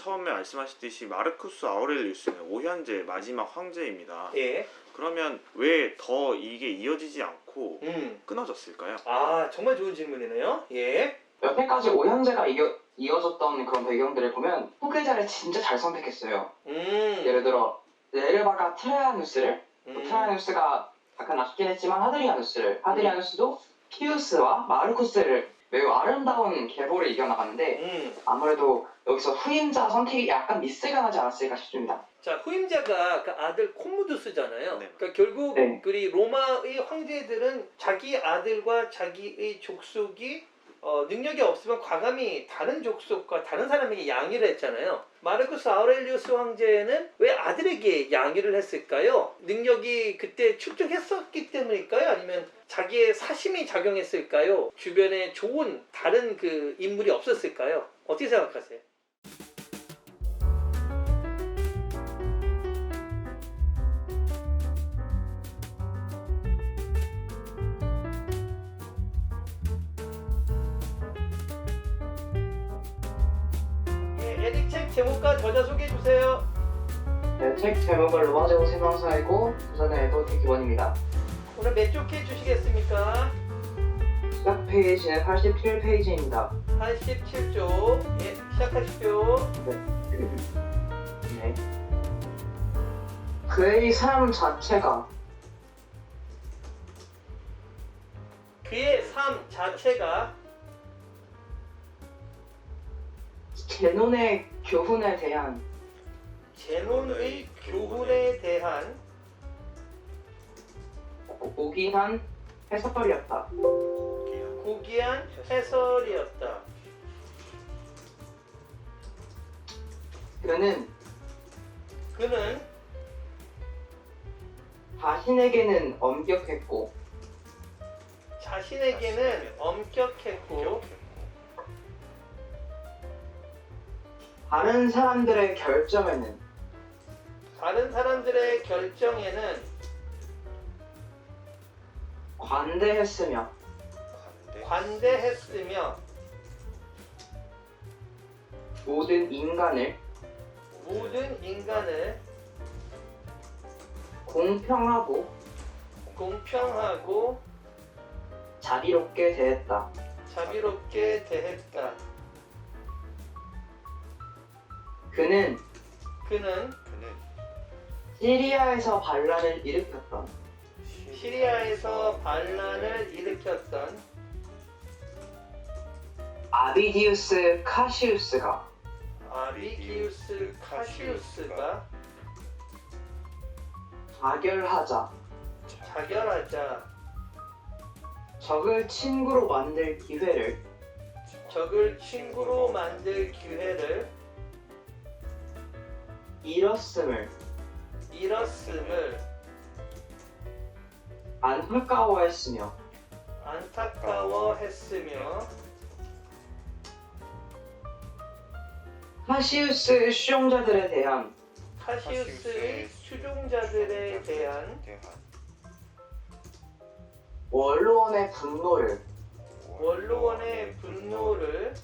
처음에 말씀하셨듯이 마르쿠스 아우렐리우스는 오현제 마지막 황제입니다. 예. 그러면 왜 더 이게 이어지지 않고 음. 끊어졌을까요? 아 정말 좋은 질문이네요. 예. 여태까지 오현제가 이어, 이어졌던 그런 배경들을 보면 후계자를 진짜 잘 선택했어요. 음. 예를 들어 네르바가 트레아누스를 뭐 음. 트레아누스가 약간 낫긴 했지만 하드리아누스를 하드리아누스도 피우스와 마르쿠스를 매우 아름다운 계보를 이겨나갔는데 음. 아무래도 여기서 후임자 선택이 약간 미스가 나지 않았을까 싶습니다. 자 후임자가 그 아들 콤무두스잖아요. 네. 그러니까 결국 네. 우리 로마의 황제들은 자기 아들과 자기의 족속이 어, 능력이 없으면 과감히 다른 족속과 다른 사람에게 양위를 했잖아요. 마르쿠스 아우렐리우스 황제는 왜 아들에게 양위를 했을까요? 능력이 그때 출중했었기 때문일까요? 아니면 자기의 사심이 작용했을까요? 주변에 좋은 다른 그 인물이 없었을까요? 어떻게 생각하세요? 책 제목과 저자 소개해 주세요. 네, 책 제목은 로마제국 세명사이고 부산의 에도티 기원입니다. 오늘 몇 쪽해 주시겠습니까? 시작 페이지는 87페이지입니다. 87쪽. 예, 시작하십시오. 네. 그의 삶 자체가 그의 삶 자체가 제논의 교훈에 대한 제논의 교훈에 대한 고귀한 해석거리였다. 고귀한 해설이었다. 그는 그는 자신에게는 엄격했고 자신에게는 엄격했고 다른 사람들의 결정에는 다른 사람들의 결정에는 관대했으며 관대했으며 모든 인간을 모든 인간을 공평하고 공평하고 자비롭게 대했다. 자비롭게 대했다. 그는 그는 그는 시리아에서 반란을 일으켰던 시리아에서 반란을 일으켰던 아비디우스 카시우스가 아비기우스 카시우스가 자결하자. 자결하자. 적을 친구로 만들 기회를 적을 친구로 만들 기회를 잃었음을 잃었음을 안타까워했으며 안타까워했으며 카시우스 수용자들에 대한 카시우스의 추종자들에 대한 원로원의 분노를 원로원의 분노를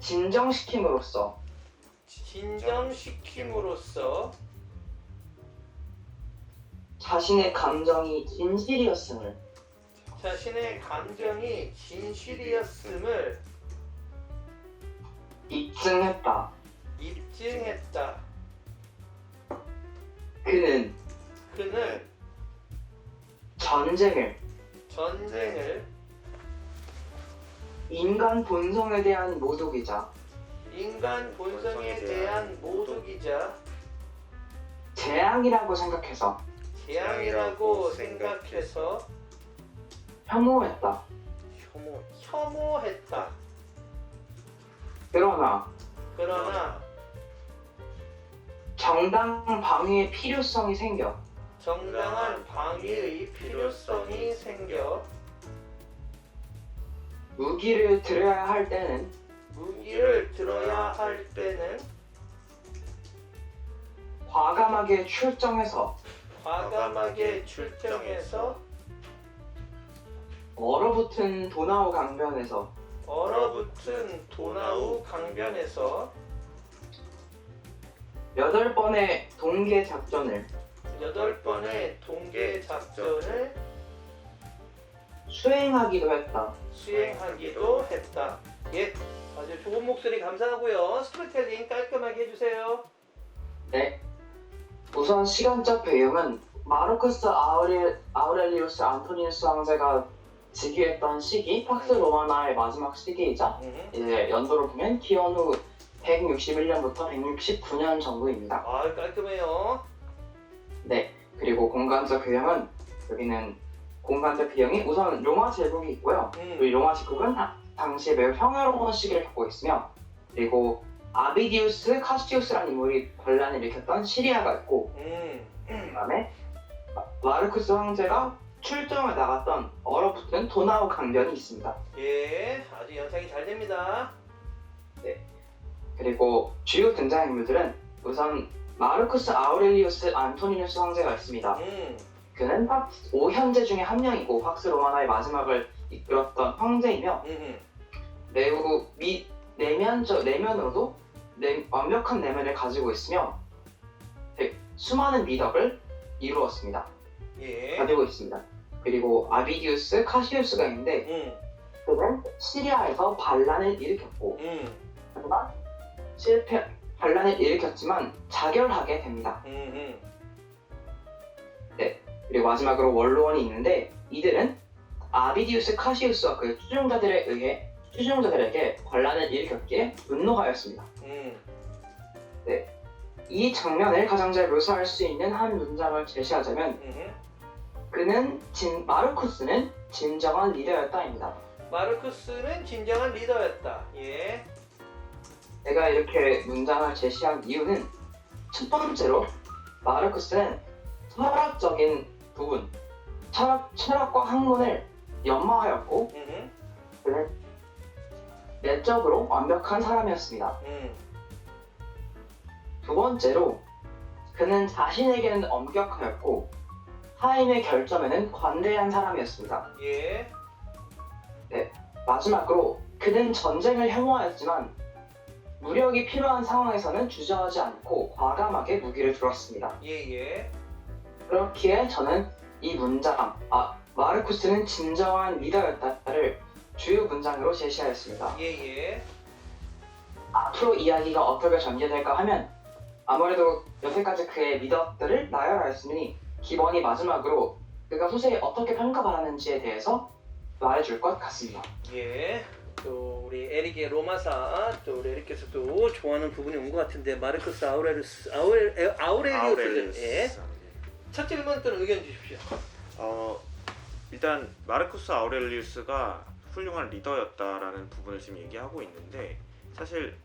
진정시킴으로써 진정시킴으로써 자신의 감정이 진실이었음을 자신의 감정이 진실이었음을 입증했다. 입증했다. 그는 그는 전쟁을 전쟁을 인간 본성에 대한 모독이자 인간 본성에 대한 모독이자 재앙이라고 생각해서 재앙이라고 생각해서 혐오했다. 혐오 혐오했다. 그러나 그러나 정당 방위의 필요성이 생겨 정당한 방위의 필요성이 생겨 무기를 들여야 할 때는 무기를 들어야 할 때는 과감하게 출정해서 과감하게 출정해서 얼어붙은 도나우 강변에서 얼어붙은 도나우 강변에서 여덟 번의 동계 작전을 여덟 번의 동계 작전을 수행하기도 했다. 수행하기도 했다. 예, 아주 좋은 목소리 감사하고요. 스토리텔링 깔끔하게 해주세요. 네. 우선 시간적 배경은 마르쿠스 아우레, 아우렐리우스 안토니우스 황제가 즉위했던 시기 팍스 로마나의 마지막 시기이자 음. 이제 연도로 보면 기원 후 161년부터 169년 정도입니다. 아, 깔끔해요. 네. 그리고 공간적 배경은 여기는 공간적 배경이 우선 로마 제국이 있고요. 우리 음. 로마 제국은 다- 당시에 매우 평화로운 시기를 겪고 있으며 그리고 아비디우스 카스티우스라는 인물이 반란을 일으켰던 시리아가 있고 음. 그다음에 마- 마르쿠스 황제가 출정을 나갔던 얼어붙은 도나우 강변이 있습니다. 예, 아주 연상이 잘 됩니다. 그리고 주요 등장인물들은 우선 마르쿠스 아우렐리우스 안토니누스 황제가 있습니다. 음. 그는 팍 5현제 중에 한 명이고 팍스 로마나의 마지막을 이끌었던 황제이며 음. 매우 미, 내면적 내면으로도 내- 완벽한 내면을 가지고 있으며 되- 수많은 미덕을 이루었습니다. 예. 가지고 있습니다. 그리고 아비디우스 카시우스가 있는데 음. 그는 시리아에서 반란을 일으켰고 음. 하지만 실패 반란을 일으켰지만 자결하게 됩니다. 음. 음. 그리고 마지막으로 원로원이 있는데 이들은 아비디우스 카시우스와 그 추종자들에 의해 추종자들에게 반란을 일으켰기에 분노하였습니다. 음. 이 장면을 가장 잘 묘사할 수 있는 한 문장을 제시하자면 음. 그는 진 마르쿠스는 진정한 리더였다입니다. 마르쿠스는 진정한 리더였다. 예. 제가 이렇게 문장을 제시한 이유는 첫 번째로 마르쿠스는 철학적인 부분, 철학, 철학과 학문을 연마하였고 음. 그는 내적으로 완벽한 사람이었습니다. 음. 두 번째로 그는 자신에게는 엄격하였고 타인의 결점에는 관대한 사람이었습니다. 예. 마지막으로 그는 전쟁을 혐오하였지만 무력이 필요한 상황에서는 주저하지 않고 과감하게 무기를 들었습니다. 예. 예. 그렇기에 저는 이 문장, 아, 마르쿠스는 진정한 리더였다를 주요 문장으로 제시하였습니다. 예. 예. 앞으로 이야기가 어떻게 전개될까 하면 아무래도 여태까지 그의 미덕들을 나열하였으니 기본이 마지막으로 그가 소설이 어떻게 평가받았는지에 대해서 말해줄 것 같습니다. 예. 또 우리 에릭의 로마사 또 우리 에릭께서 또 좋아하는 부분이 온 것 같은데 마르크스 아우레리우스 아우레 에, 아우렐리우스. 예. 첫 질문 또는 의견 주십시오. 어, 일단 마르쿠스 아우렐리우스가 훌륭한 리더였다라는 부분을 지금 얘기하고 있는데 사실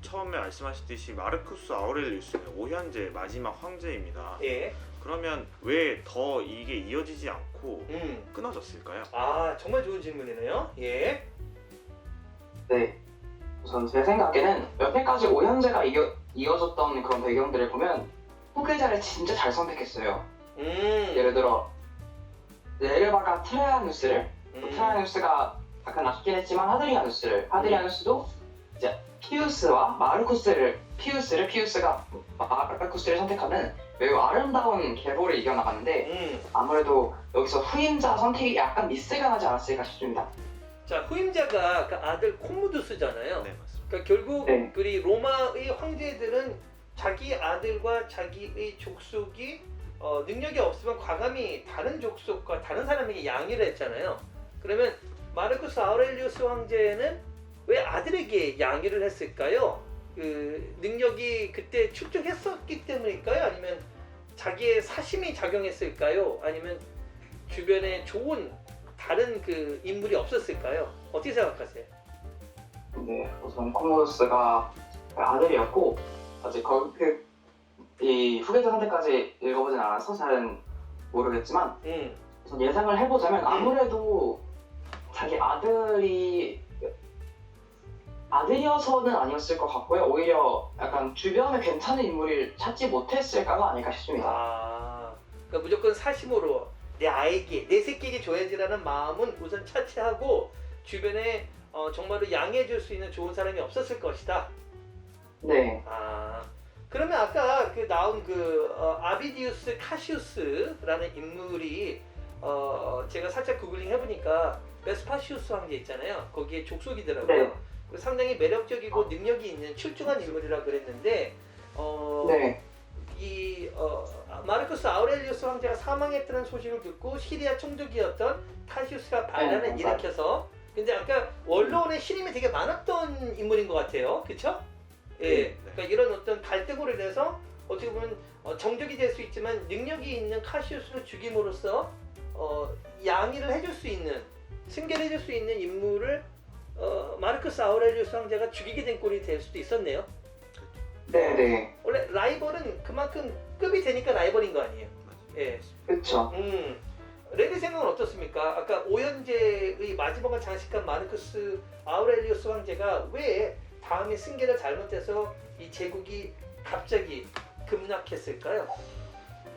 처음에 말씀하셨듯이 마르쿠스 아우렐리우스는 오현제 마지막 황제입니다. 예. 그러면 왜 더 이게 이어지지 않고 음. 끊어졌을까요? 아 정말 좋은 질문이네요. 예. 네. 우선 제 생각에는 여태까지 오현제가 이어, 이어졌던 그런 배경들을 보면 후계자를 진짜 잘 선택했어요. 음. 예를 들어 네르바가 트레아누스를 음. 트라이누스가 약간 아쉽긴 했지만 하드리아누스를 하드리아누스도 이제 피우스와 마르쿠스를 피우스를 피우스가 마르쿠스를 선택하는 매우 아름다운 계보를 이겨나갔는데 음. 아무래도 여기서 후임자 선택이 약간 미스가 나지 않았을까 싶습니다. 자 후임자가 그 아들 코무두스잖아요. 네 맞습니다. 그러니까 결국 네. 우리 로마의 황제들은 자기 아들과 자기의 족속이 어, 능력이 없으면 과감히 다른 족속과 다른 사람에게 양해를 했잖아요. 그러면 마르쿠스 아우렐리우스 황제는 왜 아들에게 양해를 했을까요? 그 능력이 그때 출중했었기 때문일까요? 아니면 자기의 사심이 작용했을까요? 아니면 주변에 좋은 다른 그 인물이 없었을까요? 어떻게 생각하세요? 네, 우선 코모도스가 아들이었고 아직 그이 후계자 선택까지 읽어보진 않아서 잘은 모르겠지만 음, 우선 예상을 해보자면 아무래도 자기 아들이 아들이어서는 아니었을 것 같고요. 오히려 약간 주변에 괜찮은 인물을 찾지 못했을까가 아닐까 싶습니다. 아, 그러니까 무조건 사심으로 내 아이에게 내 새끼에게 줘야지라는 마음은 우선 차치하고 주변에 어, 정말로 양해해줄 수 있는 좋은 사람이 없었을 것이다. 네. 아 그러면 아까 그 나온 그 어, 아비디우스 카시우스라는 인물이 어 제가 살짝 구글링 해보니까 베스파시우스 황제 있잖아요. 거기에 족속이더라고요. 네. 그 상당히 매력적이고 능력이 있는 출중한 인물이라 그랬는데 어, 네. 이 어, 마르쿠스 아우렐리우스 황제가 사망했다는 소식을 듣고 시리아 총독이었던 카시우스가 반란을 네, 일으켜서 근데 아까 원로원의 신임이 되게 많았던 인물인 것 같아요. 그렇죠? 예. 네. 그러니까 이런 어떤 갈등으로 인해서 어떻게 보면 어, 정적이 될 수 있지만 능력이 있는 카시우스를 죽임으로써 어, 양의를 해줄 수 있는 승계를 해줄 수 있는 인물을 어, 마르크스 아우렐리우스 황제가 죽이게 된 꼴이 될 수도 있었네요. 네, 네. 원래 라이벌은 그만큼 급이 되니까 라이벌인 거 아니에요? 예. 그렇죠. 음. 레디 생각은 어떻습니까? 아까 오현재의 마지막을 장식한 마르크스 아우렐리우스 황제가 왜 다음에 승계를 잘못해서 이 제국이 갑자기 급락했을까요?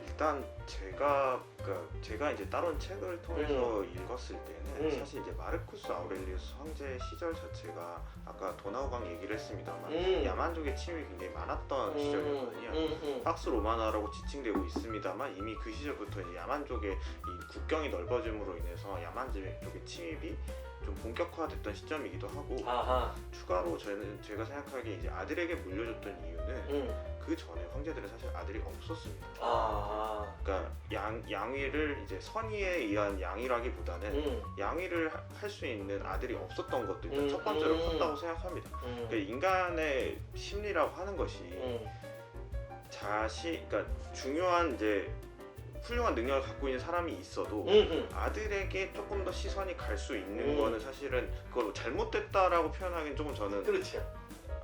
일단 제가 그러니까 제가 이제 다른 책을 통해서 읽었을 때는 음. 사실 이제 마르쿠스 아우렐리우스 황제 시절 자체가 아까 도나우강 얘기를 했습니다만 음. 야만족의 침입이 굉장히 많았던 시절이거든요. 음, 음. 박스 로마나라고 지칭되고 있습니다만 이미 그 시절부터 이제 야만족의 이 국경이 넓어짐으로 인해서 야만족의 침입이 좀 본격화됐던 시점이기도 하고 아하. 추가로 저는 제가 생각하기에 이제 아들에게 물려줬던 이유는 음. 그 전에 황제들은 사실 아들이 없었습니다. 아. 그러니까 양 양위를 이제 선의에 의한 양위라기보다는 음. 양위를 할 수 있는 아들이 없었던 것도 일단 음, 첫 번째로 음. 컸다고 생각합니다. 음. 그러니까 인간의 심리라고 하는 것이 음. 자식, 그러니까 중요한 이제 훌륭한 능력을 갖고 있는 사람이 있어도 음. 음. 아들에게 조금 더 시선이 갈 수 있는 음. 거는 사실은 그걸 잘못됐다라고 표현하기는 조금 저는 그렇죠.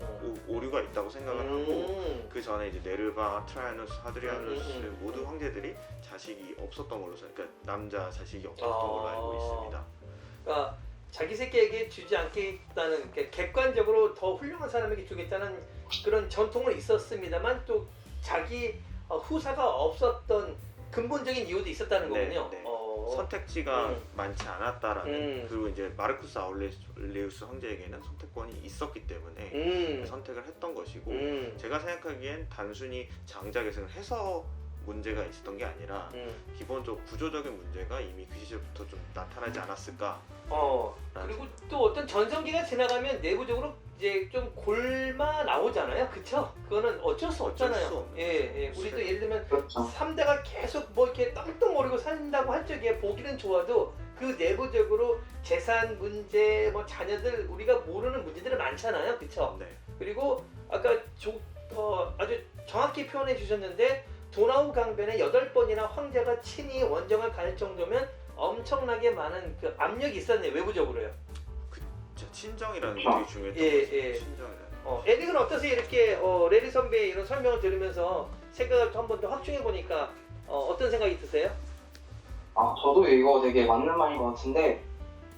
어. 오, 오류가 있다고 생각을 하고 음. 그 전에 이제 네르바, 트라이아누스, 하드리아누스 음, 음, 음. 모두 황제들이 자식이 없었던 걸로 생- 그러니까 남자 자식이 없었던 아. 걸로 알고 있습니다. 그러니까 자기 새끼에게 주지 않겠다는 그러니까 객관적으로 더 훌륭한 사람에게 주겠다는 그런 전통은 있었습니다만 또 자기 어, 후사가 없었던 근본적인 이유도 있었다는 네, 거군요. 네. 어. 선택지가 음. 많지 않았다라는 음. 그리고 이제 마르쿠스 아울레우스 황제에게는 선택권이 있었기 때문에 음. 선택을 했던 것이고 음. 제가 생각하기엔 단순히 장자 계승을 해서 문제가 있었던 게 아니라 음. 기본적 구조적인 문제가 이미 그 시절부터 좀 나타나지 않았을까 어. 그리고 또 어떤 전성기가 지나가면 내부적으로 이제 좀 골마 나오잖아요. 그쵸? 그거는 어쩔 수 어쩔 없잖아요. 수 없는 예, 거죠. 예. 우리도 네. 예를 들면 그렇죠. 3대가 계속 뭐 이렇게 떵떵거리고 산다고 할 적에 보기는 좋아도 그 내부적으로 재산 문제, 뭐 자녀들 우리가 모르는 문제들이 많잖아요. 그쵸? 네. 그리고 아까 조, 어, 아주 정확히 표현해 주셨는데 도나우 강변에 여덟 번이나 황제가 친히 원정을 갈 정도면 엄청나게 많은 그 압력이 있었네요. 외부적으로요. 진짜 친정이라는 게 아. 되게 중요했던 예, 거죠. 예. 친정이라는 어, 에릭은 어떠세요? 이렇게 어, 레리 선배의 이런 설명을 들으면서 생각을 또 한 번 더 확충해 보니까 어, 어떤 생각이 드세요? 아, 저도 이거 되게 맞는 말인 것 같은데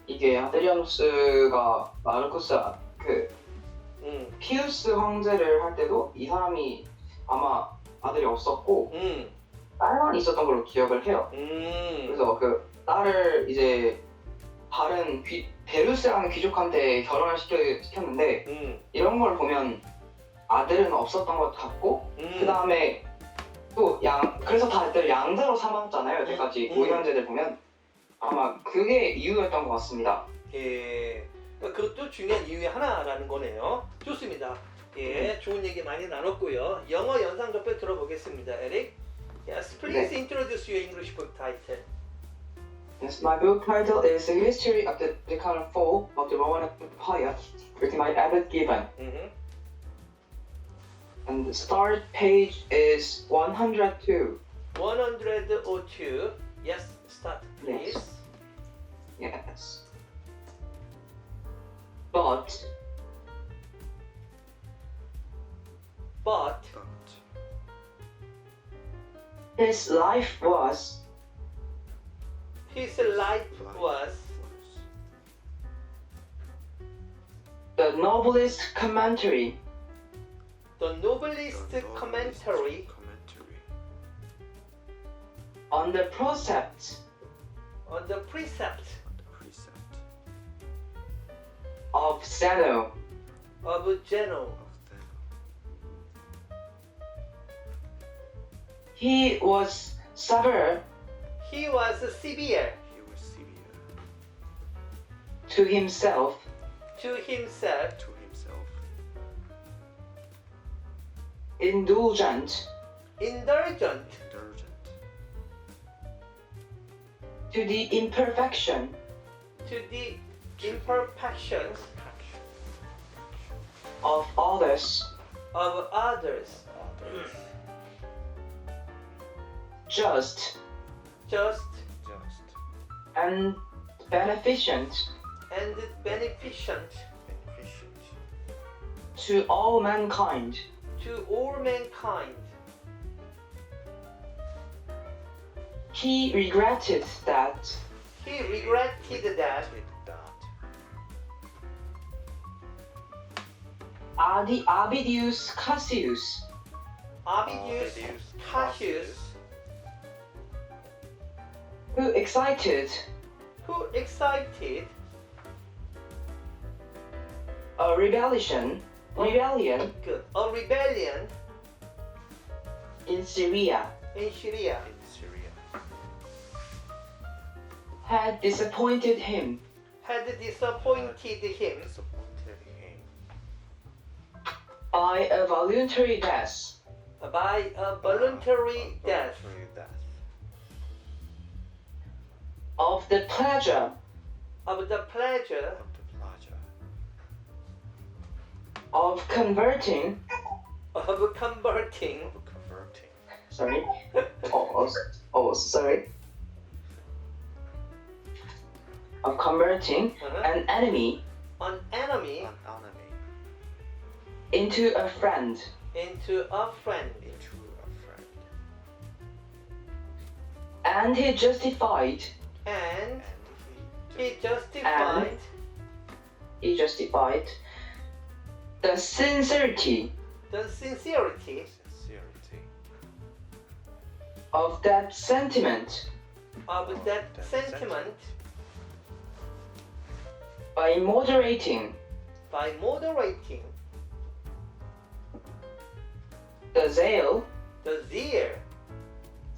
이게 아드리아누스가 마르쿠스 아- 그 음, 피우스 황제를 할 때도 이 사람이 아마 아들이 없었고 음, 딸만 있었던 걸로 기억을 해요. 음, 그래서 그 딸을 이제 다른 귀, 베루스라는 귀족한테 결혼을 시켜, 시켰는데 음, 이런 걸 보면 아들은 없었던 것 같고 음. 그 다음에 또 양 그래서 다들 양자로 삼았잖아요 여태까지 음. 고위원제들 보면 아마 그게 이유였던 것 같습니다. 예. 그러니까 그것도 중요한 이유의 하나라는 거네요. 좋습니다. 예, 좋은 얘기 많이 나눴고요. 영어 연상 접해 들어보겠습니다. 에릭. Yes, please introduce your English book title. Yes, my book title is The History of the Deccan Fall of the Roman Empire, written by Abbott Gibbon. 음, And the start page is 102. 102. Yes, start please. Yes. But But 거. his life was his life was the noblest commentary the noblest commentary commentary on the precepts on the precept on the precept of Zeno. of Geno. He was severe He was severe. He was severe. To himself. To himself, to himself, indulgent. Indulgent. Indulgent. To the imperfection. To the imperfections. Of others, of others, others, just just. Just. and beneficent. And beneficent. Beneficent. To all mankind. to all mankind. He regretted that. He regretted that. Adi Abidius Cassius, Abidius Abidius Cassius, who excited? Who excited? A rebellion, rebellion. Good, a rebellion? In Syria, in Syria, in Syria. Had disappointed him. had disappointed him. Disappointed him. By a voluntary death. By a voluntary death. voluntary death of the pleasure. Of the pleasure. Of the pleasure. Of converting. Of converting. Of converting. Sorry. Oh, oh sorry. Of converting uh-huh, an enemy. An enemy. An enemy. Into a friend. Into a friend. into a friend. And he justified And and he he just justified he justified the sincerity the sincerity sincerity of that sentiment. of of that that sentiment. By moderating by moderating the zeal the zeal.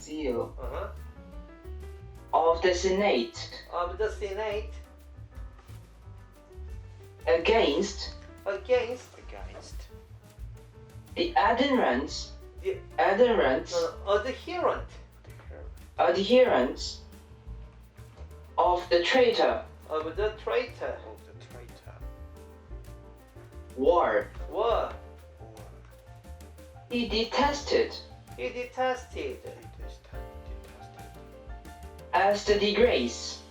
zeal. Uh-huh, of the senate. Of the Senate. Against. Against. Against. The adherents. The adherents. Uh, adherent. The adherents. Of the traitor. Of the traitor. Of the traitor. War. Were or he detested he detested. He detested as the disgrace.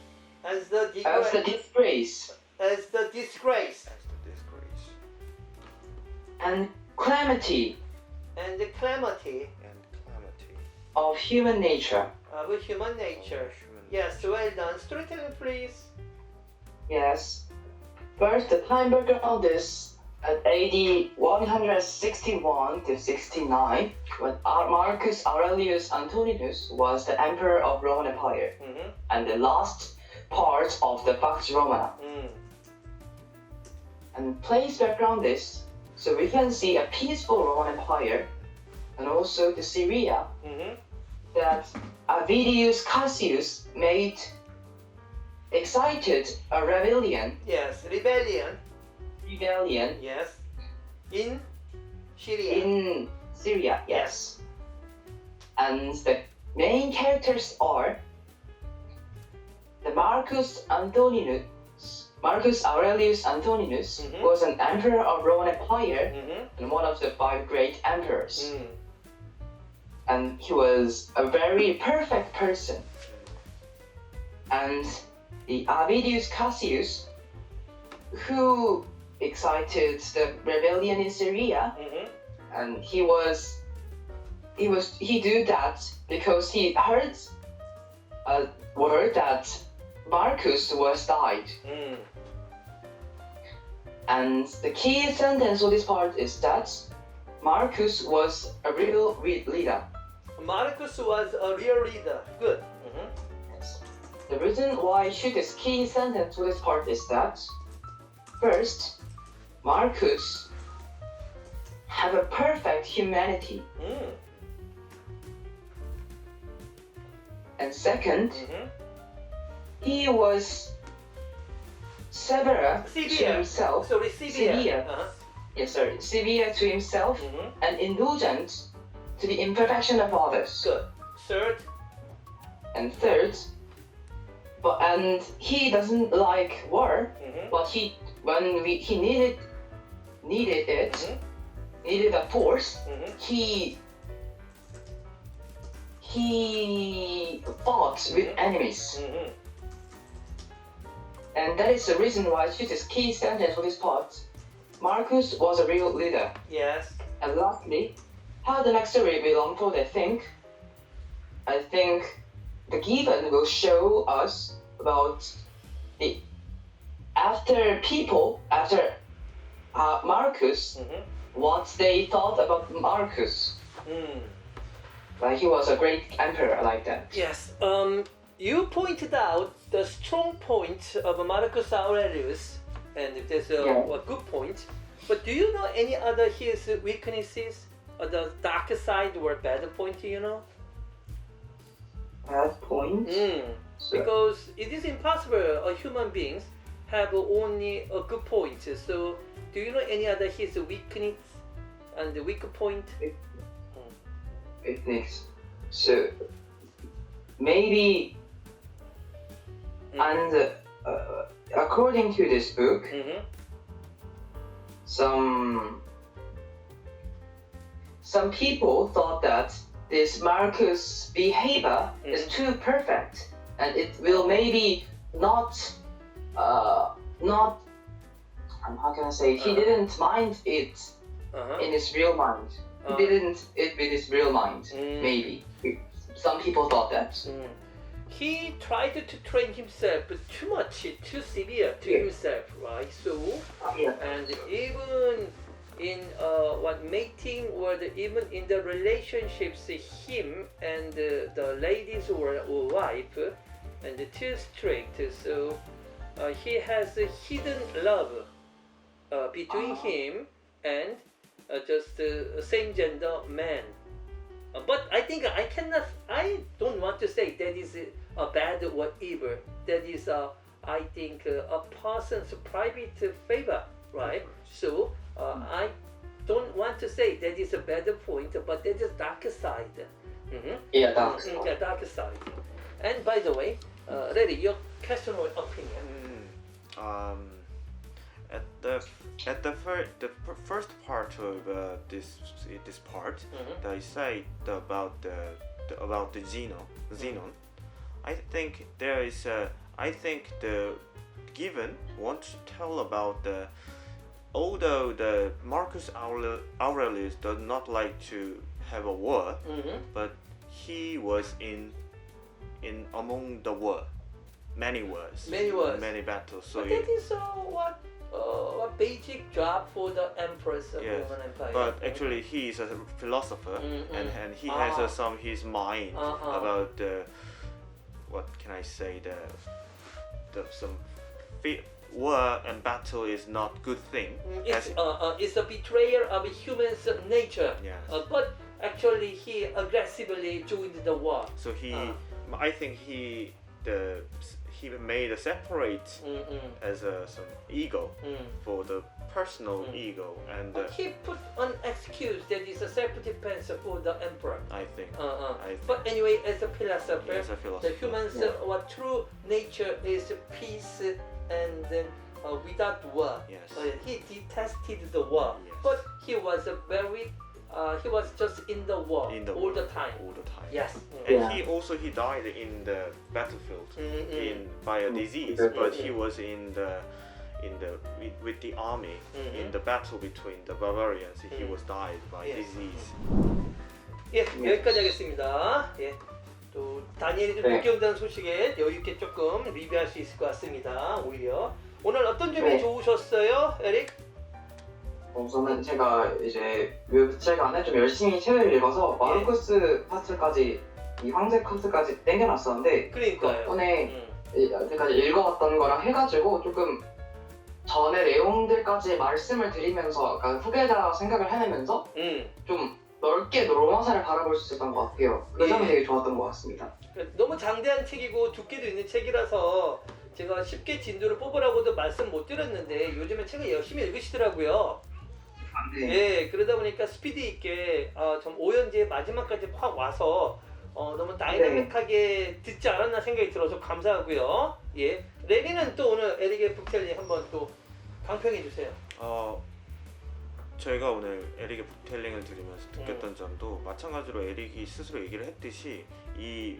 As the as the disgrace. Disgrace as the disgrace. As the disgrace. And calamity. And the calamity. And calamity. Of human nature. Uh, of human nature. of human Yes, well done. Storytelling, please. yes. First the time background is at AD 161 to 69 when Marcus Aurelius Antoninus was the emperor of Roman Empire Mm-hmm. and the last part of the Pax Romana Mm. and place background this, so we can see a peaceful Roman Empire and also the Syria Mm-hmm. that Avidius Cassius made excited a rebellion Yes, rebellion. Rebellion Yes. In Syria. in Syria yes and the main characters are the Marcus Antoninus Marcus Aurelius Antoninus Mhm. was an emperor of Roman Empire mm-hmm. and one of the five great emperors Mm. and he was a very perfect person. And the Avidius Cassius, who excited the rebellion in Syria, Mm-hmm. and he was, he was, he did that because he heard a word that Marcus was died. Mm. And the key sentence of this part is that Marcus was a real re- leader. Marcus was a real leader. Good. Mm-hmm. The reason why I choose this key sentence for this part is that First, Marcus have a perfect humanity. Mm. And 2nd mm-hmm. he was severe to himself. Sorry, severe. severe. Uh-huh. Yes, sorry. Severe to himself mm-hmm. and indulgent to the imperfection of others. Good. Third. And third, but and he doesn't like war, mm-hmm. but he when we, he needed needed it, mm-hmm. needed a force, mm-hmm. he he fought mm-hmm. with enemies. Mm-hmm. And that is the reason why Schuster's key sentence for this part. Marcus was a real leader. Yes. And lastly, how the next story will unfold, I think. I think the given will show us about the after people, after uh, Marcus 음. what they thought about Marcus. 음. Like he was a great emperor like that. Yes. Um, you pointed out the strong point of Marcus Aurelius, and that's a, Yeah. a good point. But do you know any other his weaknesses, or the darker side or bad point? You know? Bad point. Mm. So- Because it is impossible a human beings have only a good point. So, do you know any other his weakness and the weak point? Picnics. So maybe Mm. and uh, according to this book, Mhm. some some people thought that this Marcus behavior is Mhm. too perfect and it will maybe not uh, not um, how can I say he Uh-huh. didn't mind it Uh-huh. in his real mind. He Uh, didn't it with his real mind. Mm. Maybe some people thought that. Mm. He tried to train himself too much, too severe to Yeah. himself, right? So, Yeah. and even in uh, what mating or the, even in the relationships, him and uh, the ladies or, or wife, and too strict. So, uh, he has a hidden love uh, between Uh-huh. him and uh, just uh, same gender man. Uh, but I think I cannot. I don't want to say that is a bad or evil. That is a, I think uh, a person's private favor, right? So uh, I don't want to say that is a bad point, but that is dark side. Mhm. Yeah, dark Mm, side. yeah, dark side. And by the way, uh, Larry, your question or opinion? Mm, um, at the at the first the first part of uh, this this part, that I say about the, the about the Xenon Xenon, I think there is a I think the given want to tell about the although the Marcus Aurelius does not like to have a war, Mhm. but he was in in among the war, many wars, Many wars. many battles. So But that is what uh, a basic job for the empress of Yes, Roman Empire. but actually he is a philosopher Mm, and, and he has Ah. uh, some his mind Uh-huh. about the what can I say the the some fe- war and battle is not good thing. Mm, It's, uh, uh, it's a betrayal of human's nature. yes. Uh, but actually, he aggressively joined the war. so he, uh. I think he the he made a separate Mm, mm, as a some ego mm. for the personal Mm. ego and uh, But he put an excuse that is a self-defense for the emperor. I think Uh, uh. I think But anyway, as a philosopher, as a the human's Yeah. uh, what true nature is peace and then uh, without war. Yes. Uh, he detested the war, Yes. but he was a very uh, he was just in the war in the all war the time. all the time. Yes. And Yeah. he also he died in the battlefield Mm, mm, in by a Mm. disease, Mm. but he was in the in the with, with the army Mhm. in the battle between the barbarians. He Mm. was died by Yes. disease. 예, 여기까지 하겠습니다. 예. 또 다니엘이 좀 네. 늦게 온다는 소식에 여유 있게 조금 리뷰할 수 있을 것 같습니다. 오히려 오늘 어떤 점이 네. 좋으셨어요, 에릭? 우선은 제가 이제 그 책안에 좀 열심히 책을 읽어서 마르쿠스 파트까지 이 황제 파트까지 땡겨놨었는데 그러니까요. 덕분에 음, 이- 여태까지 읽어왔던 거랑 해가지고 조금 전의 내용들까지 말씀을 드리면서 약간 후계자 생각을 해내면서 음. 좀 넓게 로마사를 바라볼 수 있었던 것 같아요. 그 점이 예. 되게 좋았던 것 같습니다. 너무 장대한 책이고 두께도 있는 책이라서 제가 쉽게 진도를 뽑으라고도 말씀 못 드렸는데 요즘에 책을 열심히 읽으시더라고요. 네. 예, 그러다 보니까 스피드 있게 어, 좀 오연지의 마지막까지 확 와서 어, 너무 다이나믹하게 듣지 않았나 생각이 들어서 감사하고요. 예, 레니는 또 오늘 에릭의 북텔리 한번 또 강평해 주세요. 어 저희가 오늘 에릭의 북텔링을 들으면서 느꼈던 점도 마찬가지로 에릭이 스스로 얘기를 했듯이 이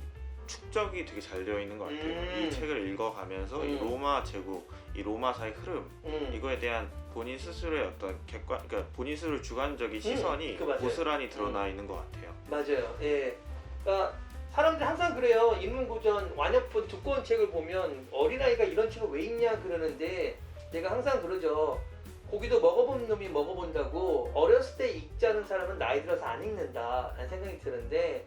축적이 되게 잘 되어 있는 것 같아요. 음. 이 책을 읽어가면서 이 음. 로마 제국, 이 로마사의 흐름 음. 이거에 대한 본인 스스로의 어떤 객관, 그러니까 본인 스스로 주관적인 시선이 그 맞아요. 고스란히 드러나 있는 것 같아요. 맞아요. 예. 그러니까 사람들이 항상 그래요. 인문고전 완역본 두꺼운 책을 보면 어린아이가 이런 책을 왜 읽냐 그러는데 내가 항상 그러죠. 고기도 먹어본 놈이 먹어본다고 어렸을 때 않은 사람은 나이 들어서 안 읽는다 라는 생각이 드는데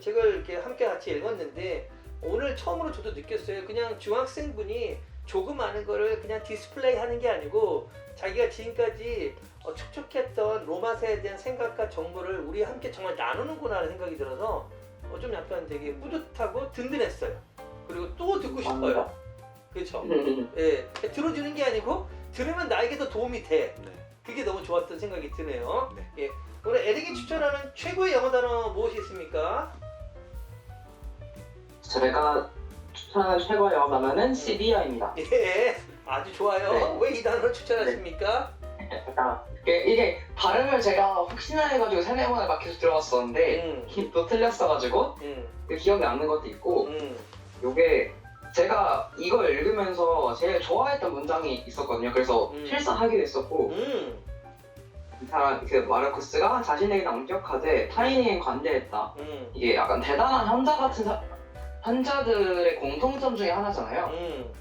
책을 이렇게 함께 같이 읽었는데 오늘 처음으로 저도 느꼈어요. 그냥 중학생분이 조금 아는 거를 그냥 디스플레이 하는 게 아니고 자기가 지금까지 어, 촉촉했던 로마사에 대한 생각과 정보를 우리 함께 정말 나누는구나 하는 생각이 들어서 어, 좀 약간 되게 뿌듯하고 든든했어요. 그리고 또 듣고 싶어요. 그렇죠. 음. 예, 들어주는 게 아니고 들으면 나에게 도 도움이 돼. 네. 그게 너무 좋았던 생각이 드네요. 네. 예, 오늘 에릭이 추천하는 최고의 영어 단어 무엇이 있습니까? 제가 추천하는 최고의 영어 단어는 시비어입니다. 예, 아주 좋아요. 네. 왜 이 단어를 추천하십니까? 약간 이게, 이게 발음을 제가 혹시나 해가지고 세네 번을 막 계속 들어봤었는데 음, 또 틀렸어가지고 음, 기억이 남는 것도 있고 음, 요게 제가 이걸 읽으면서 제일 좋아했던 문장이 있었거든요. 그래서 음. 필사하기도 했었고 음, 이 사람 그 마르쿠스가 자신에게 엄격하되 타인에게 관대했다. 음, 이게 약간 대단한 현자 같은 사, 현자들의 공통점 중에 하나잖아요. 음,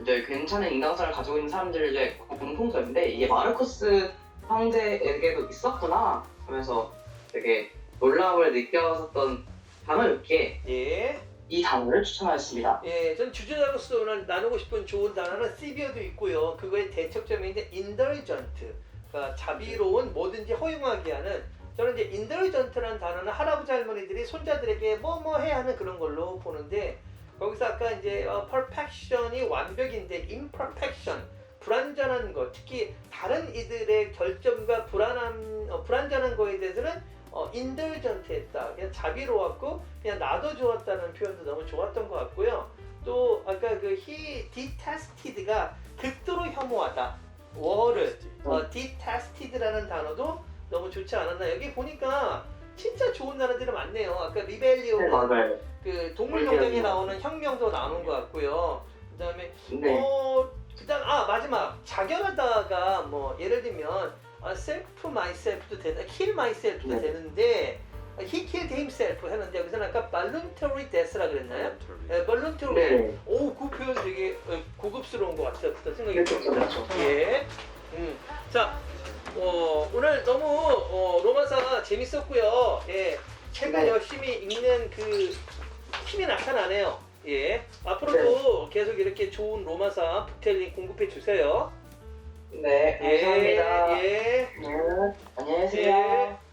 이제 괜찮은 인간성을 가지고 있는 사람들의 공통점인데 이게 마르쿠스 황제에게도 있었구나 하면서 되게 놀라움을 느꼈었던 단어였기에 예. 이 단어를 추천하였습니다. 예, 전 주제자로서 오늘 나누고 싶은 좋은 단어는 시비어도 있고요. 그거의 대척점인데 indulgent, 그러니까 자비로운 뭐든지 허용하게 하는. 저는 이제 indulgent라는 단어는 할아버지 할머니들이 손자들에게 뭐 뭐 해야 하는 그런 걸로 보는데 거기서 아까 이제 어, perfection이 완벽인데 imperfection, 불완전한 것, 특히 다른 이들의 결점과 불안함, 어, 불완전한 거에 대해서는 어, indulgent했다. 그냥 자비로웠고 그냥 나도 좋았다는 표현도 너무 좋았던 것 같고요. 또 아까 그 he detested가 극도로 혐오하다. 워를 어, detested라는 단어도 너무 좋지 않았나. 여기 보니까 진짜 좋은 단어들이 많네요. 아까 리벨리온 맞아요. 그 동물농장에 나오는 혁명도 나오는 것 같고요. 그다음에 네. 어 그다음 아 마지막 자결하다가 뭐 예를 들면 아, self myself도 되다, kill myself도 네. 되는데 아, he killed himself 했는데 여기서는 아까 voluntary death라 그랬나요? 네, voluntary. 네. 오, 그 표현 되게 어, 고급스러운 것 같았던 생각이 그렇죠, 듭니다. 그렇죠. 예. 음. 자, 어, 오늘 너무 어, 로마사가 재밌었고요. 예. 책을 네. 열심히 읽는 그 힘이 나타나네요. 예. 앞으로도 계속 이렇게 좋은 로마사 북텔링 공급해 주세요. 네, 감사합니다. 예. 예. 네, 안녕히 계세요.